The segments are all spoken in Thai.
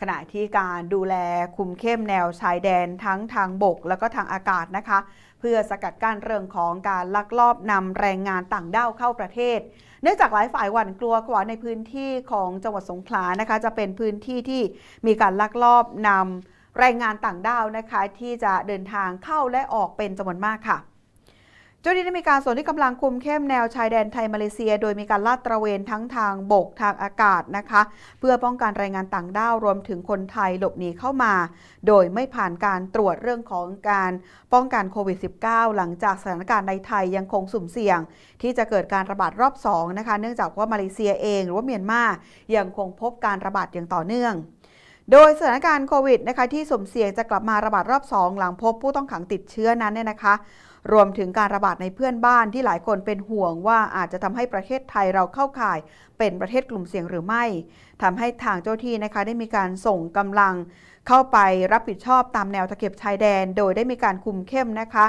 ขณะที่การดูแลคุมเข้มแนวชายแดนทั้งทางบกแล้วก็ทางอากาศนะคะ เพื่อสกัดกั้นเรื่องของการลักลอบนำแรงงานต่างด้าวเข้าประเทศ เนื่องจากหลายฝ่ายหวั่นกลัวกว่าในพื้นที่ของจังหวัดสงขลานะคะ จะเป็นพื้นที่ที่มีการลักลอบนำแรงงานต่างด้าวนะคะ ที่จะเดินทางเข้าและออกเป็นจำนวนมากค่ะ เจ้าหน้าที่ได้มีการส่วนที่กำลังคุมเข้มแนวชายแดนไทยมาเลเซีย โดยมีการลาดตระเวนทั้งทางบกทางอากาศนะคะ เพื่อป้องกันแรงงานต่างด้าวรวมถึงคนไทยหลบหนีเข้ามา โดยไม่ผ่านการตรวจเรื่องของการป้องกันโควิด -19 หลังจากสถานการณ์ในไทยยังคงสุ่มเสี่ยง ที่จะเกิดการระบาดรอบ2นะคะเนื่องจากว่ามาเลเซียเองหรือว่าเมียนมายังคงพบการระบาดอย่างต่อเนื่องโดยสถานการณ์โควิดนะคะที่สุ่มเสี่ยงจะกลับมาระบาดรอบ 2 หลังพบผู้ต้องขังติดเชื้อนั้นเนี่ยนะคะ รวมถึงการระบาดในเพื่อนบ้านที่หลายคนเป็นห่วงว่าอาจจะทำให้ประเทศไทยเราเข้าข่าย เป็นประเทศกลุ่มเสี่ยงหรือไม่ทำให้ทางเจ้าที่นะคะได้มีการส่งกำลัง เข้าไปรับผิดชอบตามแนวตะเข็บชายแดน โดยได้มีการคุมเข้มนะคะ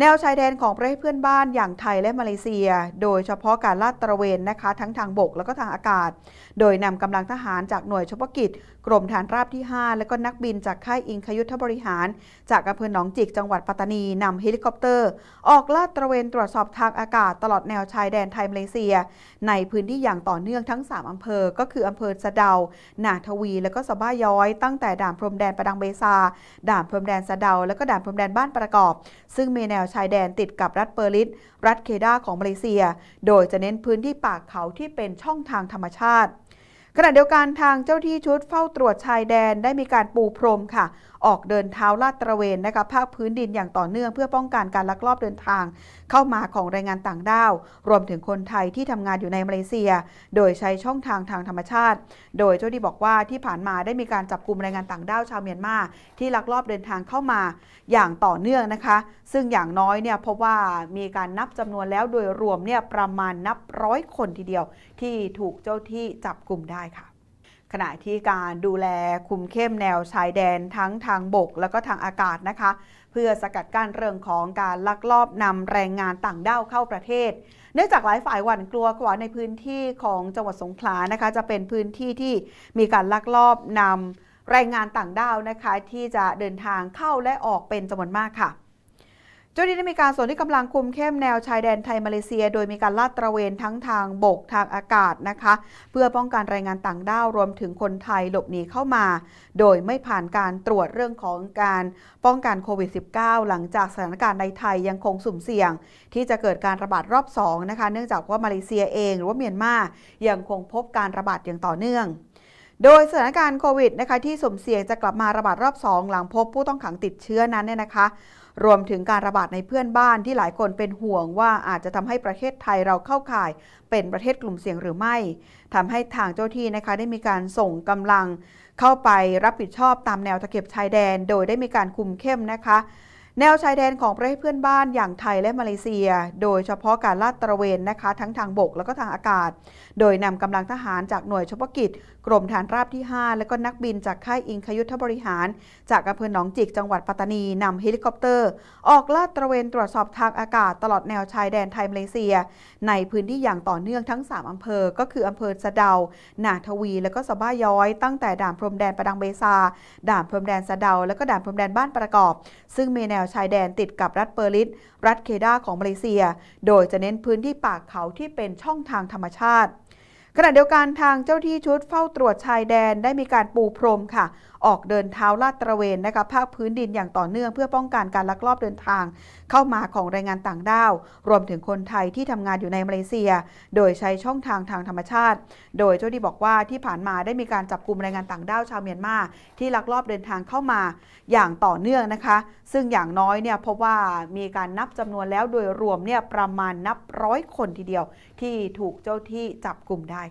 แนวชายแดนของประเทศเพื่อนบ้านอย่างไทยและมาเลเซีย โดยเฉพาะการลาดตระเวนนะคะ ทั้งทางบกแล้วก็ทางอากาศ โดยนำกำลังทหารจากหน่วยเฉพาะกิจ กรมฐานราบที่ 5 และก็นักบินจากค่ายอิงคยุทธบริหาร จากอำเภอหนองจิกจังหวัดปัตตานีนำเฮลิคอปเตอร์ ออกลาดตระเวนตรวจสอบทางอากาศตลอดแนวชายแดนไทยมาเลเซีย ในพื้นที่อย่างต่อเนื่องทั้ง 3อำเภอ ก็คืออำเภอสะเดานาทวี และก็สะบ้าย้อย ตั้งแต่ด่านพรมแดนประดังเบซาด่านพรมแดนสะเดา และก็ด่านพรมแดนบ้านประกอบ ซึ่งมีแนวชายแดนติดกับรัฐเปอร์ลิสรัฐเคดาของมาเลเซีย โดยจะเน้นพื้นที่ปากเขาที่เป็นช่องทางธรรมชาติขณะเดียวกันทางเจ้าที่ชุดเฝ้าตรวจชายแดนได้มีการปูพรมค่ะ ออกเดินเท้าลาดตระเวนนะคะภาคพื้นดินอย่างต่อเนื่องเพื่อป้องกันการลักลอบเดินทาง เข้ามาของแรงงานต่างด้าว รวมถึงคนไทยที่ทำงานอยู่ในมาเลเซีย โดยใช้ช่องทางทางธรรมชาติ โดยเจ้าที่บอกว่าที่ผ่านมาได้มีการจับกลุ่มแรงงานต่างด้าวชาวเมียนมาที่ลักลอบเดินทางเข้ามาอย่างต่อเนื่องนะคะ ซึ่งอย่างน้อยเนี่ยพบว่ามีการนับจำนวนแล้วโดยรวมเนี่ยประมาณนับร้อยคนทีเดียว ที่ถูกเจ้าที่จับกลุ่มได้ค่ะ ขณะที่การดูแลคุมเข้มแนวชายแดนทั้งทางบกแล้วก็ทางอากาศนะคะ เพื่อสกัดกั้นเรื่องของการลักลอบนำแรงงานต่างด้าวเข้าประเทศ เนื่องจากหลายฝ่ายหวั่นกลัวกว่าในพื้นที่ของจังหวัดสงขลานะคะ จะเป็นพื้นที่ที่มีการลักลอบนำแรงงานต่างด้าวนะคะ ที่จะเดินทางเข้าและออกเป็นจำนวนมากค่ะ เจ้าหน้าที่ได้มีการส่วนที่กำลังคุมเข้มแนวชายแดนไทยมาเลเซีย โดยมีการลาดตระเวนทั้งทางบกทางอากาศนะคะ เพื่อป้องกันแรงงานต่างด้าวรวมถึงคนไทยหลบหนีเข้ามา โดยไม่ผ่านการตรวจเรื่องของการป้องกันโควิด -19 หลังจากสถานการณ์ในไทยยังคงสุ่มเสี่ยง ที่จะเกิดการระบาดรอบ2นะคะเนื่องจากว่ามาเลเซียเอง หรือว่าเมียนมายังคงพบการระบาดอย่างต่อเนื่อง โดยสถานการณ์โควิดนะคะที่สมเสี่ยงจะกลับมาระบาดรอบ 2 หลังพบผู้ต้องขังติดเชื้อนั้นเนี่ยนะคะ รวมถึงการระบาดในเพื่อนบ้านที่หลายคนเป็นห่วงว่าอาจจะทำให้ประเทศไทยเราเข้าข่าย เป็นประเทศกลุ่มเสี่ยงหรือไม่ทำให้ทางเจ้าที่นะคะได้มีการส่งกำลังเข้าไปรับผิดชอบตามแนวตะเข็บชายแดน โดยได้มีการคุมเข้มนะคะแนวชายแดนของประเทศเพื่อนบ้านอย่างไทยและมาเลเซีย โดยเฉพาะการลาดตระเวนนะคะ ทั้งทางบกแล้วก็ทางอากาศ โดยนำกำลังทหารจากหน่วยเฉพาะกิจกรมฐานราบที่ 5 และก็นักบินจากค่ายอิงคยุทธบริหาร จากอำเภอหนองจิกจังหวัดปัตตานีนำเฮลิคอปเตอร์ ออกลาดตระเวนตรวจสอบทางอากาศตลอดแนวชายแดนไทยมาเลเซีย ในพื้นที่อย่างต่อเนื่องทั้ง 3อำเภอ ก็คืออำเภอสะเดา นาทวี และก็สะบ้าย้อย ตั้งแต่ด่านพรมแดนประดังเบซา ด่านพรมแดนสะเดา และก็ด่านพรมแดนบ้านประกอบ ซึ่งมีแนวชายแดนติดกับรัฐเปอร์ลิสรัฐเคดาของมาเลเซีย โดยจะเน้นพื้นที่ปากเขาที่เป็นช่องทางธรรมชาติ ขณะเดียวกันทางเจ้าที่ชุดเฝ้าตรวจชายแดนได้มีการปูพรมค่ะ ออกเดินเท้าลาดตระเวนนะคะภาคพื้นดินอย่างต่อเนื่องเพื่อป้องกันการลักลอบเดินทาง เข้ามาของแรงงานต่างด้าว รวมถึงคนไทยที่ทำงานอยู่ในมาเลเซีย โดยใช้ช่องทางทางธรรมชาติ โดยเจ้าที่บอกว่าที่ผ่านมาได้มีการจับกลุ่มแรงงานต่างด้าวชาวเมียนมาที่ลักลอบเดินทางเข้ามาอย่างต่อเนื่องนะคะ ซึ่งอย่างน้อยเนี่ยพบว่ามีการนับจำนวนแล้วโดยรวมเนี่ยประมาณนับร้อยคนทีเดียว ที่ถูกเจ้าที่จับกลุ่มได้